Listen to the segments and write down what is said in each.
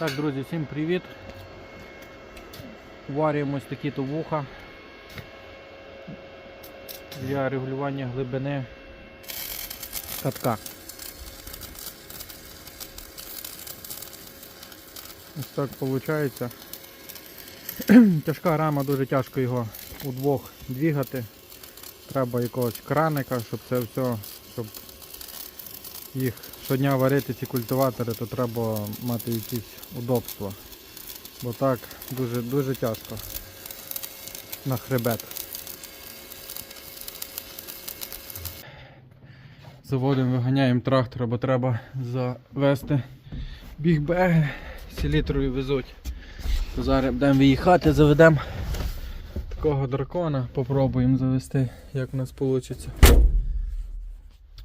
Так, друзі, всім привіт. Варюємо ось такі то вуха для регулювання глибини катка. Ось так виходить. Тяжка рама, дуже тяжко його удвох двігати. Треба якогось краника, щоб це все, щоб їх щодня варити ці культиватори, то треба мати якісь удобства. Бо так дуже дуже тяжко на хребет. Заводимо, виганяємо трактор, бо треба завести бігбеги, селітрою везуть. То зараз будемо виїхати, заведемо такого дракона, попробуємо завести, як у нас вийде.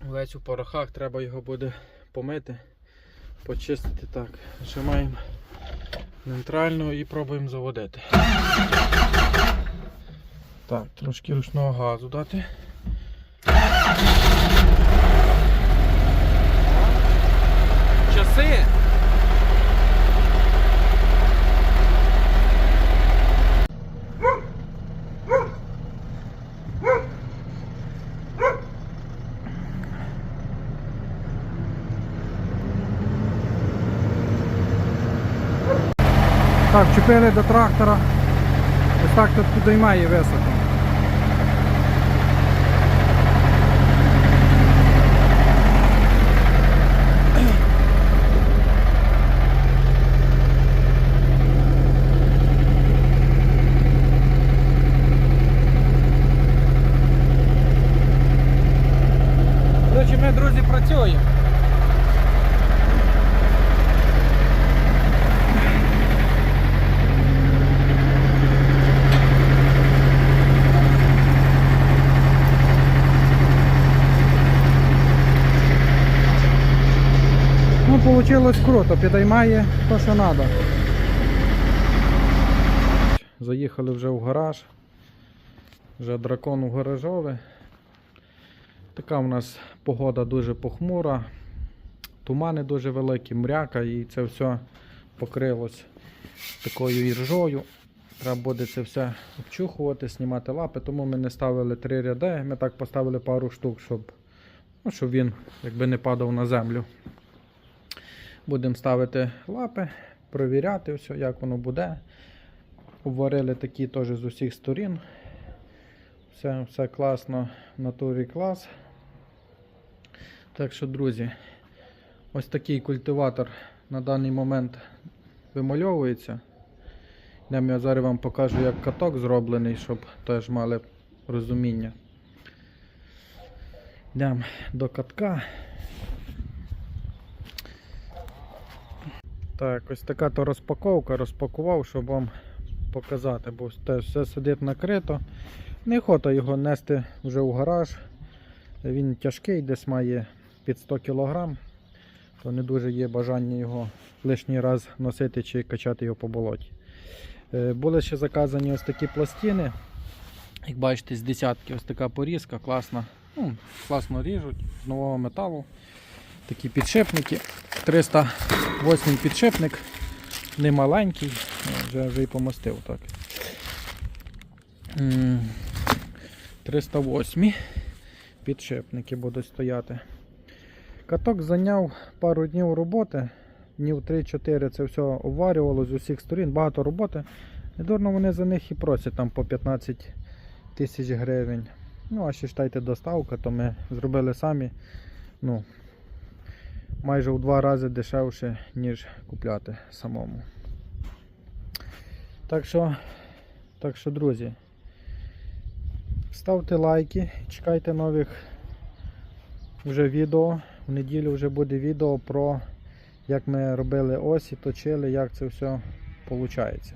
Весь у порохах, треба його буде помити, почистити так. Нажимаємо нейтральну і пробуємо заводити. Так, трошки ручного газу дати. Так, чіпили до трактора. Ось так тут підіймає високо. Ми, друзі, працюємо. Получилось круто, підіймає то, що треба. Заїхали вже в гараж. Вже дракон у гаражове. Така у нас погода дуже похмура, тумани дуже великі, мряка і це все покрилось такою іржою. Треба буде це все обчухувати, знімати лапи, тому ми не ставили три ряди, ми так поставили пару штук, щоб, ну, щоб він якби не падав на землю. Будемо ставити лапи, провіряти все, як воно буде. Обварили такі теж з усіх сторін. Все, все класно, в натурі клас. Так що, друзі, ось такий культиватор на даний момент вимальовується. Я зараз вам покажу, як каток зроблений, щоб теж мали розуміння. Йдемо до катка. Так, ось така то розпаковка, розпакував, щоб вам показати, бо теж все сидить накрито. Неохота його нести вже в гараж. Він тяжкий, десь має під 100 кг, то не дуже є бажання його лишній раз носити чи качати його по болоті. Е, Були ще заказані ось такі пластини. Як бачите, з десятки ось така порізка, класна. Ну, класно ріжуть з нового металу. Такі підшипники. 308 підшипник, не маленький, вже, вже і помостив так. 308 підшипники будуть стояти. Каток зайняв пару днів роботи, днів 3-4 це все обварювало з усіх сторін, багато роботи. Недурно вони за них і просять там по 15 тисяч гривень. Ну, а ще вважайте доставка, то ми зробили самі. Ну, майже в два рази дешевше, ніж купляти самому. Так що, так що, друзі, ставте лайки, чекайте нових вже відео. В неділю вже буде відео про як ми робили осі, точили, як це все виходить.